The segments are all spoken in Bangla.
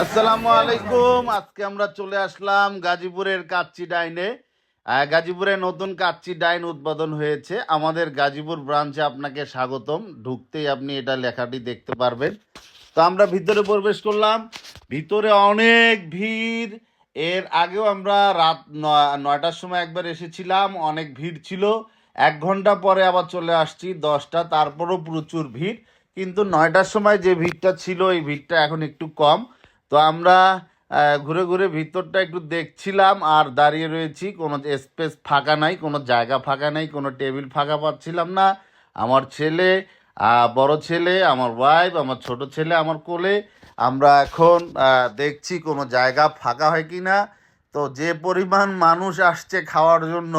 আসসালামু আলাইকুম আজকে আমরা চলে আসলাম গাজীপুরের কাচ্চি ডাইনে। গাজীপুরে নতুন কাচ্চি ডাইন উদ্বোধন হয়েছে। আমাদের গাজীপুর ব্রাঞ্চে আপনাকে স্বাগতম। ঢুকতেই আপনি এটা লেখাটি দেখতে পারবেন। আমরা ভিতরে প্রবেশ করলাম। ভিতরে অনেক ভিড়। এর আগেও আমরা রাত নয়টার সময় একবার এসেছিলাম। অনেক ভিড় ছিল। এক ঘণ্টা পরে আবার চলে আসছি দশটা। তারপরও প্রচুর ভিড়। কিন্তু নয়টার সময় যে ভিড়টা ছিল, এই ভিড়টা এখন একটু কম। তো আমরা ঘুরে ঘুরে ভিতরটা একটু দেখছিলাম আর দাঁড়িয়ে রয়েছি। কোনো স্পেস ফাঁকা নাই, কোনো জায়গা ফাঁকা নাই, কোনো টেবিল ফাঁকা পাচ্ছিলাম না। আমার ছেলে বড় ছেলে, আমার ওয়াইফ আমার ছোট ছেলে, আমার কোলে। আমরা এখন দেখছি কোনো জায়গা ফাঁকা হয় কি না তো যে পরিমাণ মানুষ আসছে খাওয়ার জন্য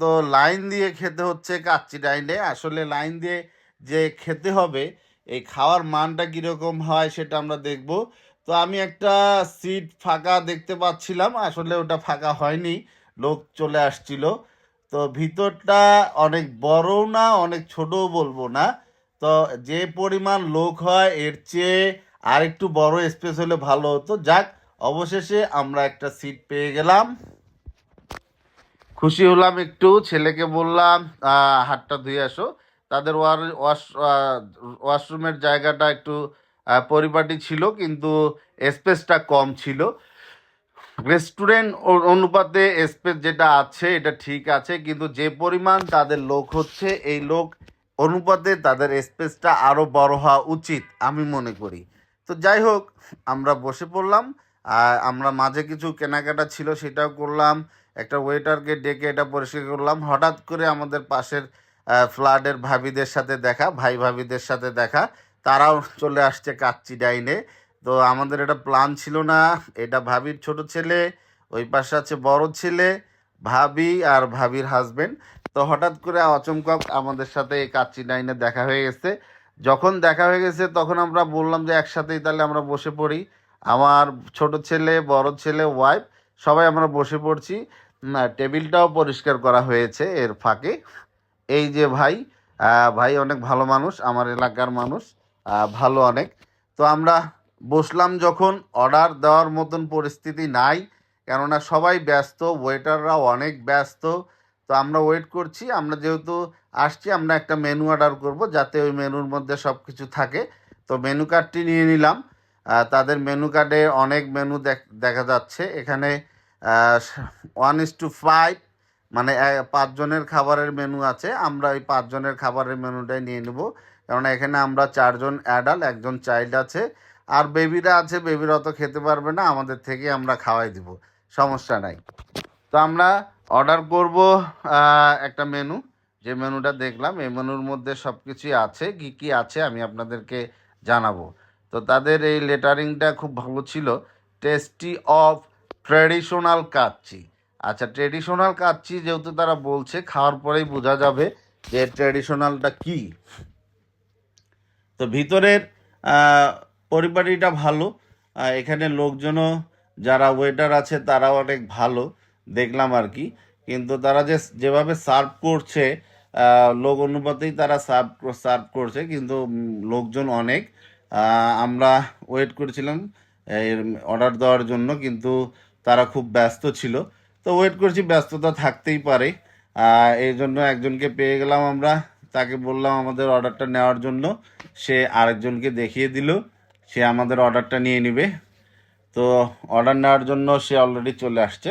তো লাইন দিয়ে খেতে হচ্ছে কাচ্চি ডাইনে। আসলে লাইন দিয়ে যে খেতে হবে, এই খাওয়ার মানটা কীরকম হয় সেটা আমরা দেখব। তো আমি একটা সিট ফাঁকা দেখতে পাচ্ছিলাম, আসলে ওটা ফাঁকা হয়নি, লোক চলে আসছিল। তো ভিতরটা অনেক বড় না, অনেক ছোটও বলব না। তো যে পরিমাণ লোক হয়, এর চেয়ে আর একটু বড় স্পেস হলে ভালো হতো। যাক, অবশেষে আমরা একটা সিট পেয়ে গেলাম। খুশি হলাম একটু, ছেলেকে বললাম হাতটা ধুয়ে আসো। তাদের ওয়াশ ওয়াশরুমের জায়গাটা একটু পরিপাটি ছিল, কিন্তু স্পেসটা কম ছিল। রেস্টুরেন্ট অনুপাতে স্পেস যেটা আছে, এটা ঠিক আছে, কিন্তু যে পরিমাণ তাদের লোক হচ্ছে, এই লোক অনুপাতে তাদের স্পেসটা আরও বড় হওয়া উচিত, আমি মনে করি। তো যাই হোক, আমরা বসে পড়লাম, আর আমরা মাঝে কিছু কেনাকাটা ছিল, সেটাও করলাম, একটা ওয়েটারকে ডেকে এটা পরিষ্কার করলাম, হঠাৎ করে আমাদের পাশের ফ্ল্যাটের ভাবিদের সাথে দেখা, ভাই ভাবিদের সাথে দেখা, তারাও চলে আসছে কাচ্চি ডাইনে তো আমাদের এটা প্ল্যান ছিল না। এটা ভাবির ছোট ছেলে, ওই পাশে আছে বড় ছেলে, ভাবি আর ভাবির হাজবেন্ড তো হঠাৎ করে অচমকা আমাদের সাথে কাচ্চি ডাইনে দেখা হয়ে গেছে। যখন দেখা হয়ে গেছে, তখন আমরা বললাম যে একসাথেই তাহলে আমরা বসে পড়ি। আমার ছোট ছেলে, বড় ছেলে ওয়াইফ সবাই আমরা বসে পড়ছি। না টেবিলটাও পরিষ্কার করা হয়েছে এর ফাঁকে। এই যে ভাই ভাই অনেক ভালো মানুষ, আমার এলাকার মানুষ ভালো অনেক। তো আমরা বসলাম যখন অর্ডার দেওয়ার মতন পরিস্থিতি নাই, কেননা সবাই ব্যস্ত ওয়েটাররাও অনেক ব্যস্ত, তো আমরা ওয়েট করছি, আমরা যেহেতু আসছি, আমরা একটা মেনু অর্ডার করব, যাতে ওই মেনুর মধ্যে সব কিছু থাকে। তো মেনু কার্ডটি নিয়ে নিলাম। তাদের মেনু কার্ডে অনেক মেনু দেখা যাচ্ছে। এখানে ওয়ান ইস টু ফাইভ মানে পাঁচজনের খাবারের মেনু আছে। আমরা ওই পাঁচজনের খাবারের মেনুটাই নিয়ে নেব। কেননা এখানে আমরা চারজন অ্যাডাল্ট একজন চাইল্ড আছে। আর বেবিরা আছে বেবিরা অত খেতে পারবে না, আমাদের থেকে আমরা খাওয়াই দিব, সমস্যা নাই। তো আমরা অর্ডার করব একটা মেনু যে মেনুটা দেখলাম, এই মেনুর মধ্যে সব কিছুই আছে, কি কি আছে আমি আপনাদেরকে জানাব। তো তাদের এই লেটারিংটা খুব ভালো ছিল টেস্টি অফ ট্র্যাডিশনাল কাচ্চি। আচ্ছা ট্র্যাডিশনাল কাচ্চি যেহেতু তারা বলছে, খাওয়ার পরেই বোঝা যাবে যে ট্র্যাডিশনালটা কি। তো ভিতরের পরিপাটিটা ভালো। এখানে লোকজনও, যারা ওয়েটার আছে, তারাও অনেক ভালো। দেখলাম আর কি। কিন্তু তারা যে যেভাবে সার্ভ করছে লোক অনুপাতেই তারা সার্ভ সার্ভ করছে, কিন্তু লোকজন অনেক। আমরা ওয়েট করেছিলাম এর অর্ডার দেওয়ার জন্য, কিন্তু তারা খুব ব্যস্ত ছিল। তো ওয়েট করছি, ব্যস্ততা থাকতেই পারে। এই জন্য একজনকে পেয়ে গেলাম আমরা। তাকে বললাম আমাদের অর্ডারটা নেওয়ার জন্য। সে আরেকজনকে দেখিয়ে দিল। সে আমাদের অর্ডারটা নিয়ে নেবে। তো অর্ডার নেওয়ার জন্য সে অলরেডি চলে আসছে।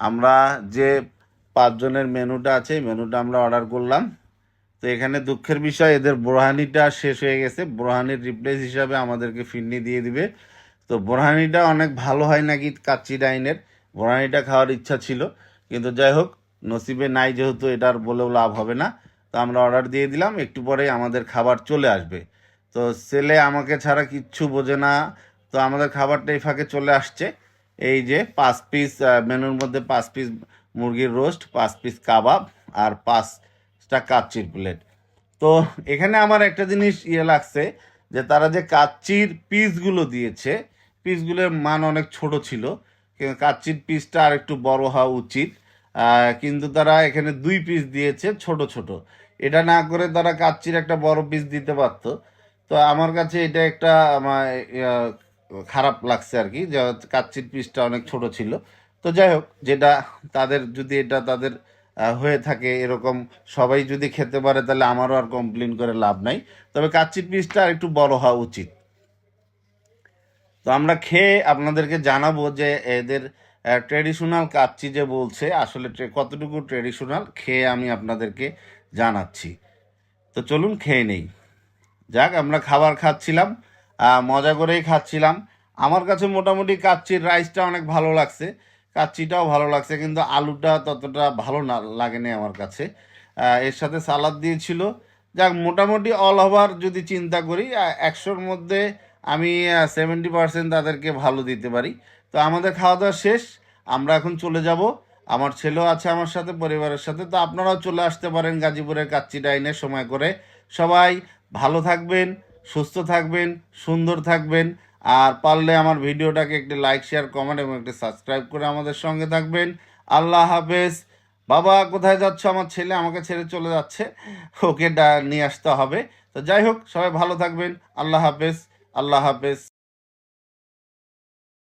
আমরা যে পাঁচজনের মেনুটা আছে মেনুটা আমরা অর্ডার করলাম। তো এখানে দুঃখের বিষয়, এদের বোরহানিটা শেষ হয়ে গেছে। বোরহানির রিপ্লেস হিসাবে আমাদেরকে ফিরনি দিয়ে দিবে। তো বোরহানিটা অনেক ভালো হয় নাকি কাচ্চি ডাইনের? বোরহানিটা খাওয়ার ইচ্ছা ছিল, কিন্তু যাই হোক, নসিবে নাই যেহেতু এটার বলেও লাভ হবে না। তো আমরা অর্ডার দিয়ে দিলাম, একটু পরেই আমাদের খাবার চলে আসবে। তো ছেলে আমাকে ছাড়া কিচ্ছু বোঝে না। তো আমাদের খাবারটা এই ফাঁকে চলে আসছে। এই যে পাঁচ পিস মেনুর মধ্যে পাঁচ পিস মুরগির রোস্ট, পাঁচ পিস কাবাব আর পাঁচটা কাচ্চির প্লেট। তো এখানে আমার একটা জিনিস ইয়ে লাগছে যে তারা যে কাচ্চির পিসগুলো দিয়েছে, পিসগুলোর মান অনেক ছোট ছিল কাচ্চির পিসটা আর একটু বড় হওয়া উচিত। কিন্তু তারা এখানে দুই পিস দিয়েছে ছোট ছোট। এটা না করে তারা কাচ্চির একটা বড় পিস দিতে পারতো। তো আমার কাছে এটা একটা, আমার খারাপ লাগছে আর কি। যে কাচ্চির পিসটা অনেক ছোট ছিল। তো যাই হোক, যেটা তাদের, যদি এটা তাদের হয়ে থাকে এরকম, সবাই যদি খেতে পারে, তাহলে আমারও আর কমপ্লেন করে লাভ নাই। তবে কাচ্চির পিসটা আর একটু বড় হওয়া উচিত। তো আমরা খেয়ে আপনাদেরকে জানাব যে এদের ট্রেডিশনাল কাচ্চি যে বলছে, আসলে কতটুকু ট্রেডিশনাল খেয়ে আমি আপনাদেরকে জানাচ্ছি। তো চলুন খেয়ে নেই। যাক, আমরা খাবার খাচ্ছিলাম মজা করেই খাচ্ছিলাম। আমার কাছে মোটামুটি কাচ্চির রাইসটা অনেক ভালো লাগছে। কাচ্চিটাও ভালো লাগছে, কিন্তু আলুটা ততটা ভালো না, লাগেনি আমার কাছে। এর সাথে সালাদ দিয়েছিল। যাক, মোটামুটি অল ওভার যদি চিন্তা করি একশোর মধ্যে আমি সেভেন্টি পার্সেন্ট তাদেরকে ভালো দিতে পারি। তো আমাদের খাওয়া দাওয়া শেষ, আমরা এখন চলে যাব। আমার ছেলেও আছে আমার সাথে, পরিবারের সাথে, তো আপনারাও চলে আসতে পারেন গাজীপুরের কাচ্চি ডাইনে সময় করে। সবাই ভালো থাকবেন, সুস্থ থাকবেন, সুন্দর থাকবেন, আর পারলে আমার ভিডিওটাকে একটি লাইক শেয়ার কমেন্ট এবং একটি সাবস্ক্রাইব করে আমাদের সঙ্গে থাকবেন। আল্লাহ হাফেজ। বাবা, কোথায় যাচ্ছ? আমার ছেলে আমাকে ছেড়ে চলে যাচ্ছে। ওকে নিয়ে আসতে হবে। তো যাই হোক, সবাই ভালো থাকবেন। আল্লাহ হাফেজ। আল্লাহ হাফেজ।